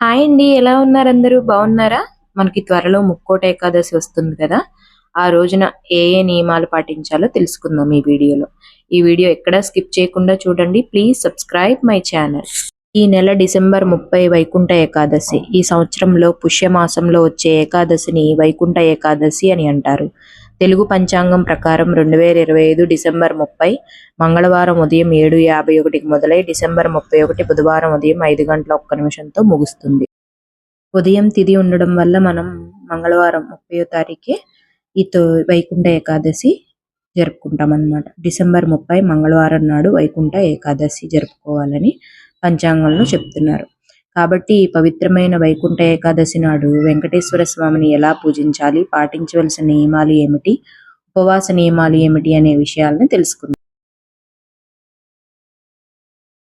Hi అండి ఎలా ఉన్నారు అందరూ బాగున్నారా? మనకి త్వరలో ముక్కోట ఏకాదశి వస్తుంది కదా. ఆ రోజున ఏ ఏ నియమాలు పాటించాలో తెలుసుకుందాం ఈ వీడియోలో. ఈ వీడియో ఎక్కడా స్కిప్ చేయకుండా చూడండి. Please subscribe my channel. ఈ నెల డిసెంబర్ ముప్పై వైకుంఠ ఏకాదశి. ఈ సంవత్సరంలో పుష్యమాసంలో వచ్చే ఏకాదశిని వైకుంఠ ఏకాదశి అని అంటారు. తెలుగు పంచాంగం ప్రకారం రెండు వేల ఇరవై ఐదు డిసెంబర్ ముప్పై మంగళవారం ఉదయం ఏడు యాభై ఒకటికి మొదలై డిసెంబర్ ముప్పై ఒకటి బుధవారం ఉదయం ఐదు గంటల ఒక్క నిమిషంతో ముగుస్తుంది. ఉదయం తిది ఉండడం వల్ల మనం మంగళవారం ముప్పై తారీఖే ఈ వైకుంఠ ఏకాదశి జరుపుకుంటాం అన్నమాట డిసెంబర్ ముప్పై మంగళవారం నాడు వైకుంఠ ఏకాదశి జరుపుకోవాలని పంచాంగంలో చెప్తున్నారు. కాబట్టి ఈ పవిత్రమైన వైకుంఠ ఏకాదశి నాడు వెంకటేశ్వర స్వామిని ఎలా పూజించాలి? పాటించవలసిన నియమాలు ఏమిటి? ఉపవాస నియమాలు ఏమిటి అనే విషయాలను తెలుసుకుందాం.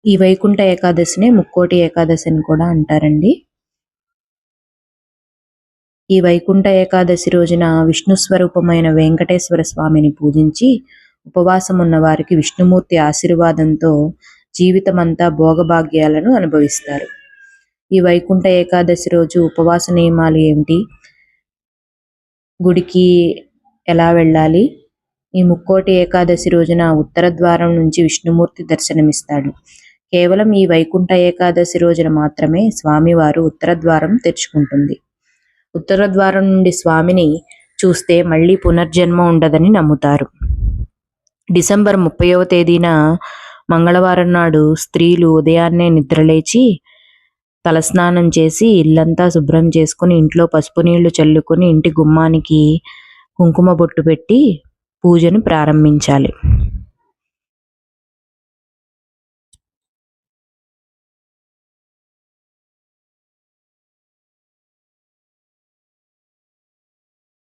ఈ వైకుంఠ ఏకాదశిని ముక్కోటి ఏకాదశి అని కూడా అంటారండి. ఈ వైకుంఠ ఏకాదశి రోజున విష్ణు స్వరూపమైన వెంకటేశ్వర స్వామిని పూజించి ఉపవాసం ఉన్న వారికి విష్ణుమూర్తి ఆశీర్వాదంతో జీవితమంతా భోగభాగ్యాలను అనుభవిస్తారు. ఈ వైకుంఠ ఏకాదశి రోజు ఉపవాస నియమాలు ఏమిటి? గుడికి ఎలా వెళ్ళాలి? ఈ ముక్కోటి ఏకాదశి రోజున ఉత్తర ద్వారం నుంచి విష్ణుమూర్తి దర్శనమిస్తాడు. కేవలం ఈ వైకుంఠ ఏకాదశి రోజున మాత్రమే స్వామివారు ఉత్తర ద్వారం తెరుచుకుంటుంది. ఉత్తర ద్వారం నుండి స్వామిని చూస్తే మళ్ళీ పునర్జన్మ ఉండదని నమ్ముతారు. డిసెంబర్ ముప్పైవ తేదీన మంగళవారం నాడు స్త్రీలు ఉదయాన్నే నిద్రలేచి తలస్నానం చేసి ఇల్లంతా శుభ్రం చేసుకుని ఇంట్లో పసుపు నీళ్ళు చల్లుకొని ఇంటి గుమ్మానికి కుంకుమ బొట్టు పెట్టి పూజను ప్రారంభించాలి.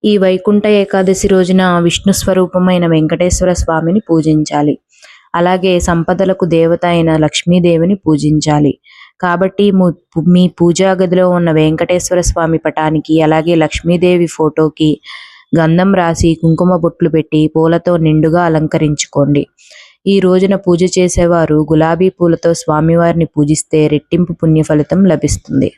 ఈ వైకుంఠ ఏకాదశి రోజున విష్ణు స్వరూపమైన వెంకటేశ్వర స్వామిని పూజించాలి. అలాగే సంపదలకు దేవత అయిన లక్ష్మీదేవిని పూజించాలి. కాబట్టి మీ పూజా గదిలో ఉన్న వెంకటేశ్వర స్వామి పటానికి అలాగే లక్ష్మీదేవి ఫోటోకి గంధం రాసి కుంకుమ బొట్లు పెట్టి పూలతో నిండుగా అలంకరించుకోండి. ఈ రోజున పూజ చేసేవారు గులాబీ పూలతో స్వామివారిని పూజిస్తే రెట్టింపు పుణ్య ఫలితం లభిస్తుంది.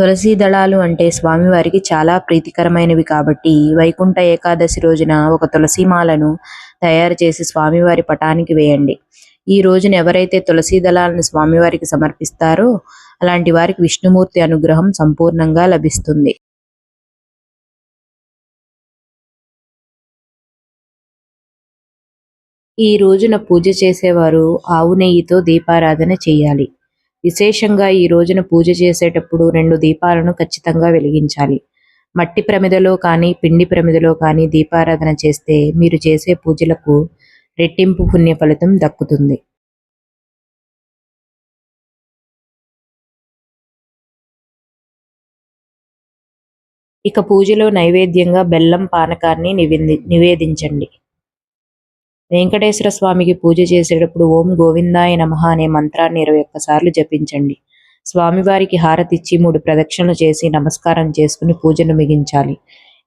తులసి దళాలు అంటే స్వామివారికి చాలా ప్రీతికరమైనవి కాబట్టి వైకుంఠ ఏకాదశి రోజున ఒక తులసీమాలను తయారు చేసి స్వామివారి పటానికి వేయండి. ఈ రోజున ఎవరైతే తులసి దళాలను స్వామివారికి సమర్పిస్తారో అలాంటి వారికి విష్ణుమూర్తి అనుగ్రహం సంపూర్ణంగా లభిస్తుంది. ఈ రోజున పూజ చేసేవారు ఆవు నెయ్యితో దీపారాధన చేయాలి. విశేషంగా ఈ రోజున పూజ చేసేటప్పుడు రెండు దీపాలను ఖచ్చితంగా వెలిగించాలి. మట్టి ప్రమిదలో కానీ పిండి ప్రమిదలో కానీ దీపారాధన చేస్తే మీరు చేసే పూజలకు రెట్టింపు పుణ్య ఫలితం దక్కుతుంది. ఇక పూజలో నైవేద్యంగా బెల్లం పానకాన్ని నివేది నివేదించండి. వెంకటేశ్వర స్వామికి పూజ చేసేటప్పుడు ఓం గోవిందాయ నమః అనే మంత్రాన్ని ఇరవై ఒక్కసార్లు జపించండి. స్వామివారికి హారతిచ్చి మూడు ప్రదక్షిణలు చేసి నమస్కారం చేసుకుని పూజను మిగించాలి.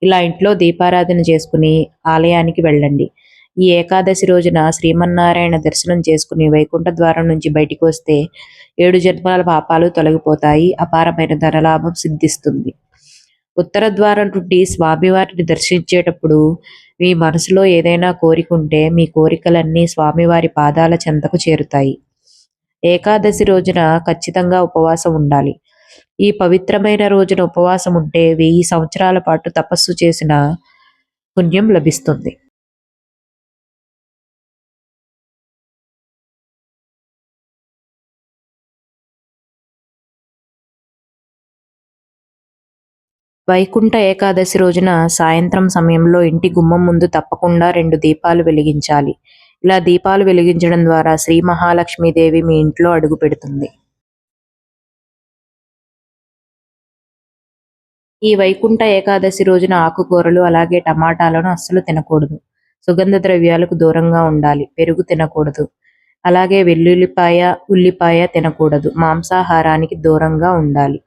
ఇలా ఇంట్లో దీపారాధన చేసుకుని ఆలయానికి వెళ్ళండి. ఈ ఏకాదశి రోజున శ్రీమన్నారాయణ దర్శనం చేసుకుని వైకుంఠ ద్వారం నుంచి బయటికి వస్తే ఏడు జన్మల పాపాలు తొలగిపోతాయి. అపారమైన ధనలాభం సిద్ధిస్తుంది. ఉత్తర ద్వారం నుండి స్వామివారిని దర్శించేటప్పుడు మీ మనసులో ఏదైనా కోరికుంటే మీ కోరికలన్నీ స్వామివారి పాదాల చెంతకు చేరుతాయి. ఏకాదశి రోజున ఖచ్చితంగా ఉపవాసం ఉండాలి. ఈ పవిత్రమైన రోజున ఉపవాసం ఉంటే వెయ్యి సంవత్సరాల పాటు తపస్సు చేసిన పుణ్యం లభిస్తుంది. వైకుంఠ ఏకాదశి రోజున సాయంత్రం సమయంలో ఇంటి గుమ్మం ముందు తప్పకుండా రెండు దీపాలు వెలిగించాలి. ఇలా దీపాలు వెలిగించడం ద్వారా శ్రీ మహాలక్ష్మీదేవి మీ ఇంట్లో అడుగు పెడుతుంది. ఈ వైకుంఠ ఏకాదశి రోజున ఆకుకూరలు అలాగే టమాటాలను అస్సలు తినకూడదు. సుగంధ ద్రవ్యాలకు దూరంగా ఉండాలి. పెరుగు తినకూడదు. అలాగే వెల్లుల్లిపాయ ఉల్లిపాయ తినకూడదు. మాంసాహారానికి దూరంగా ఉండాలి.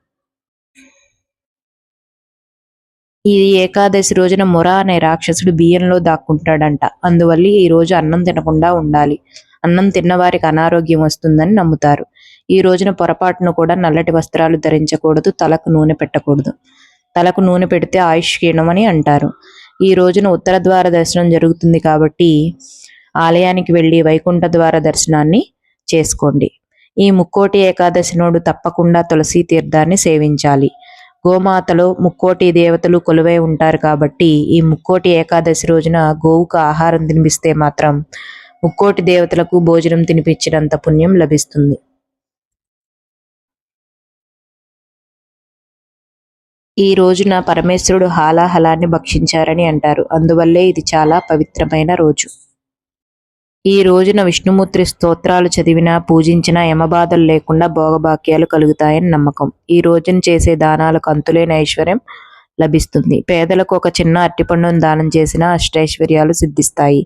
ఈ ఏకాదశి రోజున మొర అనే రాక్షసుడు బియ్యంలో దాక్కుంటాడంట. అందువల్ల ఈ రోజు అన్నం తినకుండా ఉండాలి. అన్నం తిన్న వారికి అనారోగ్యం వస్తుందని నమ్ముతారు. ఈ రోజున పొరపాటును కూడా నల్లటి వస్త్రాలు ధరించకూడదు తలకు నూనె పెట్టకూడదు. తలకు నూనె పెడితే ఆయుష్ క్షీణమని అంటారు. ఈ రోజున ఉత్తర ద్వార దర్శనం జరుగుతుంది కాబట్టి ఆలయానికి వెళ్ళి వైకుంఠ ద్వార దర్శనాన్ని చేసుకోండి. ఈ ముక్కోటి ఏకాదశి నోడు తప్పకుండా తులసి తీర్థాన్ని సేవించాలి. గోమాతలో ముక్కోటి దేవతలు కొలువై ఉంటారు కాబట్టి ఈ ముక్కోటి ఏకాదశి రోజున గోవుకు ఆహారం తినిపిస్తే మాత్రం ముక్కోటి దేవతలకు భోజనం తినిపించినంత పుణ్యం లభిస్తుంది. ఈ రోజున పరమేశ్వరుడు హాలాహలాన్ని భక్షించారని అంటారు. అందువల్లే ఇది చాలా పవిత్రమైన రోజు. ఈ రోజున విష్ణుమూర్తి స్తోత్రాలు చదివినా పూజించినా యమబాధలు లేకుండా భోగభాగ్యాలు కలుగుతాయని నమ్మకం. ఈ రోజున చేసే దానాలకు అంతులేని ఐశ్వర్యం లభిస్తుంది. పేదలకు ఒక చిన్న అరటిపండును దానం చేసినా అష్టైశ్వర్యాలు సిద్ధిస్తాయి.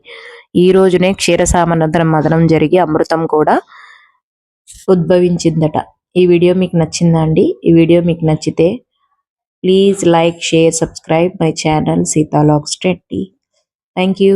ఈ రోజునే క్షీరసామనంతరం మదనం జరిగి అమృతం కూడా ఉద్భవించిందట. ఈ వీడియో మీకు నచ్చిందా అండి? ఈ వీడియో మీకు నచ్చితే please like share subscribe my channel సీతాలాక్స్ టెట్టి థ్యాంక్ యూ.